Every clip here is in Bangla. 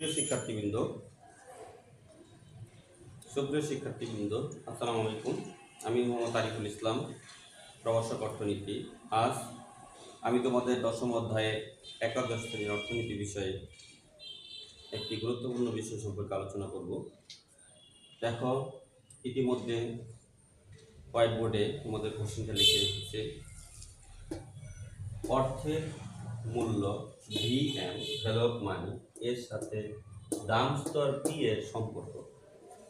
প্রিয় শিক্ষার্থীবৃন্দ, সুপ্রিয় শিক্ষার্থীবৃন্দ, আসসালামু আলাইকুম। আমি মোহাম্মদ আরিফুল ইসলাম, প্রভাষক অর্থনীতি। আজ আমি তোমাদের দশম অধ্যায়ে একাদশ শ্রেণির অর্থনীতি বিষয়ে একটি গুরুত্বপূর্ণ বিষয় সম্পর্কে আলোচনা করব। দেখো, ইতিমধ্যে হোয়াইট বোর্ডে তোমাদের কোশ্চেনটা লিখে রেখেছে, অর্থের মূল্য V M value of money এর সাথে দাম স্তর পি এর সম্পর্ক।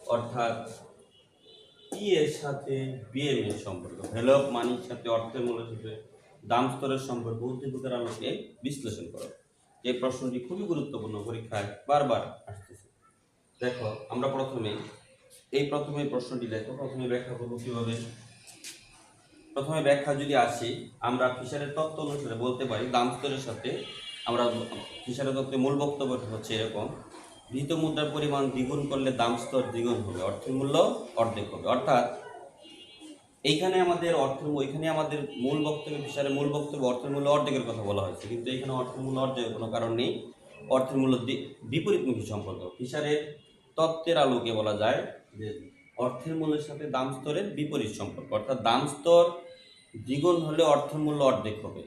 অর্থাৎ পি এর সাথে বিএম এর সম্পর্ক। অফ মানির সাথে অর্থের মূল্যের সাথে দাম স্তরের সম্পর্ক উদ্দীপকের আলোকে বিশ্লেষণ করো। এই প্রশ্নটি খুবই গুরুত্বপূর্ণ পরীক্ষায় বারবার আসতেছে। দেখো, আমরা প্রথমে, এই প্রথমে প্রশ্নটি দেখো প্রথমে ব্যাখ্যা করব কীভাবে? প্রথমে ব্যাখ্যা যদি আসি, আমরা ফিশারের তত্ত্ব অনুসারে বলতে পারি দাম স্তরের সাথে আমরা ফিশারের তত্ত্বের মূল বক্তব্য হচ্ছে এরকম গৃহীত মুদ্রার পরিমাণ দ্বিগুণ করলে দাম স্তর দ্বিগুণ হবে, অর্থের মূল্য অর্ধেক হবে। অর্থাৎ এইখানে আমাদের অর্থ ওইখানে আমাদের মূল বক্তব্য ফিশারের মূল বক্তব্য অর্থের মূল্য অর্ধেকের কথা বলা হয়েছে, কিন্তু এখানে অর্থের মূল্য অর্ধেকের কোনো কারণ নেই। অর্থের মূল্য বিপরীতমুখী সম্পর্ক। ফিশারের তত্ত্বের আলোকে বলা যায় যে অর্থের মূল্যের সাথে দাম স্তরের বিপরীত সম্পর্ক, অর্থাৎ দাম স্তর দ্বিগুণ হলে অর্থের মূল্য অর্ধেক হবে।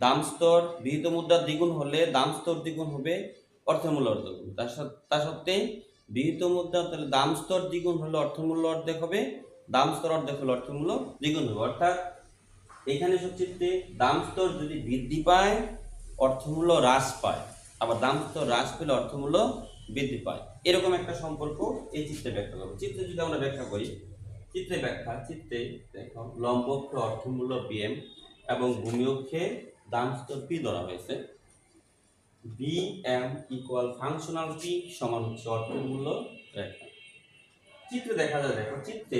দাম স্তর, বিহিত মুদ্রা দ্বিগুণ হলে দাম স্তর দ্বিগুণ হবে অর্থের মূল্য অর্ধেক হবে। তা সত্ত্বে বিহিত মুদ্রা, তাহলে দাম স্তর দ্বিগুণ হলে অর্থমূল্য অর্ধেক হবে, দাম স্তর অর্ধেক হলে অর্থমূল্য দ্বিগুণ হবে। অর্থাৎ এখানে সবচেয়ে দাম স্তর যদি বৃদ্ধি পায়, অর্থমূল্য হ্রাস পায়। আবার দাম স্তর হ্রাস পেলে অর্থমূল্য বৃদ্ধি পায়। এরকম একটা সম্পর্ক এই চিত্রে ব্যাখ্যা করব। চিত্রে যদি আমরা ব্যাখ্যা করি, চিত্রে ব্যাখ্যা, চিত্রে দেখো লম্ব অর্থমূল্য বিএম এবং ভূমি অক্ষে দাম স্তর পি ধরা হয়েছে। B M equal functional P সমান হচ্ছে অর্থের মূল্য চিত্রে দেখা যায়, দেখো চিত্রে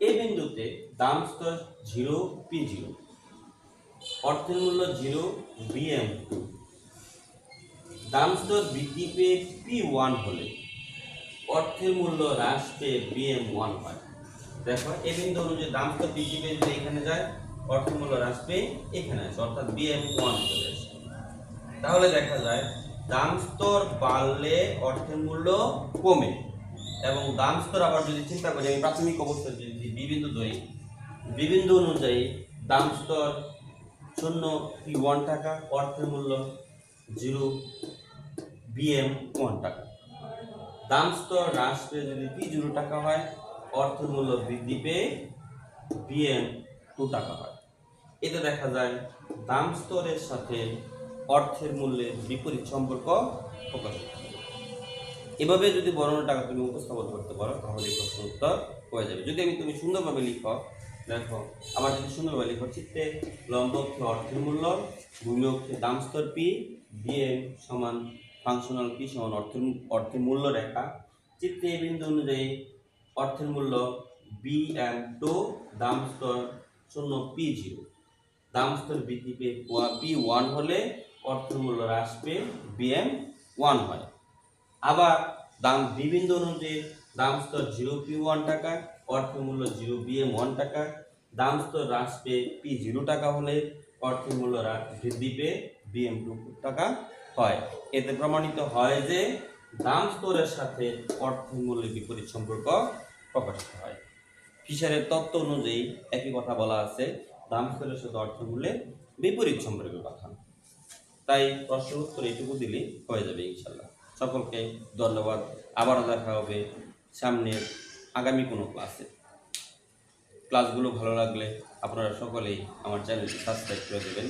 এই বিন্দুতে দাম স্তর জিরো পি জিরো অর্থের মূল্য জিরো বিএম টু দাম স্তর বৃদ্ধি পেয়ে পি ওয়ান হলে অর্থের মূল্য হ্রাস পেয়ে বিএম ওয়ান হয়। দেখো এই বিন্দু অনুযায়ী দাম স্তর বৃদ্ধি পেয়ে যদি এখানে যায় অর্থের মূল্য হ্রাস পেয়ে এখানে আসে অর্থাৎ বিএম ওয়ান চলে আসে তাহলে দেখা যায়, দাম স্তর বাড়লে অর্থের মূল্য কমে এবং দাম স্তর আবার যদি চিন্তা করি, আমি প্রাথমিক অবস্থায় যদি বিবিন্দু ধরি বিবিন্দু অনুযায়ী দাম স্তর শূন্য পি ওয়ান টাকা, অর্থের মূল্য জিরো বিএম ওয়ান টাকা। দাম স্তর হ্রাস পেয়ে যদি পি জিরো টাকা হয়, অর্থের মূল্য বৃদ্ধি পেয়ে বিএম টু টাকা হয়। এতে দেখা যায় দাম স্তরের সাথে অর্থের মূল্যের বিপরীত সম্পর্ক প্রকাশ। এভাবে যদি বর্ণনাটাকে তুমি উপস্থাপন করতে পারো, তাহলে প্রশ্ন উত্তর হয়ে যাবে। যদি আমি তুমি সুন্দরভাবে লিখো, দেখো, আমার যদি সুন্দরভাবে লিখো, চিত্তে লম্ব অক্ষে অর্থের মূল্য ভূমি অক্ষে দাম স্তর পি বিএম সমান ফাংশনাল পি সমান অর্থের অর্থের মূল্য রেখা। চিত্তে এই বিন্দু অনুযায়ী অর্থের মূল্য বি এম টু দাম স্তর শূন্য পি জিরো দাম স্তর বৃদ্ধি পেয়ে পি ওয়ান হলে অর্থের মূল্য হ্রাস পেয়ে বিএম ওয়ান হয়। আবার দাম বিভিন্ন অনুযায়ী দাম স্তর জিরো পি ওয়ান টাকা অর্থের মূল্য জিরো বিএম ওয়ান টাকা দাম স্তর হ্রাস পেয়ে পি জিরো টাকা হলে অর্থের মূল্য হ্রাস বৃদ্ধি পেয়ে বিএম টু টাকা হয়। এতে প্রমাণিত হয় যে দাম স্তরের সাথে অর্থের মূল্যের বিপরীত সম্পর্ক প্রকাশিত হয়। ফিশারের তত্ত্ব অনুযায়ী একই কথা বলা আছে দাম স্তরের সাথে অর্থমূল্যের বিপরীত সম্পর্কে কথা। তাই প্রশ্ন উত্তর এইটুকু দিলেই হয়ে যাবে ইনশাল্লাহ সকলকে ধন্যবাদ। আবারও দেখা হবে সামনের আগামী কোনো ক্লাসে। ক্লাসগুলো ভালো লাগলে আপনারা সকলেই আমার চ্যানেলটি সাবস্ক্রাইব করে দেবেন।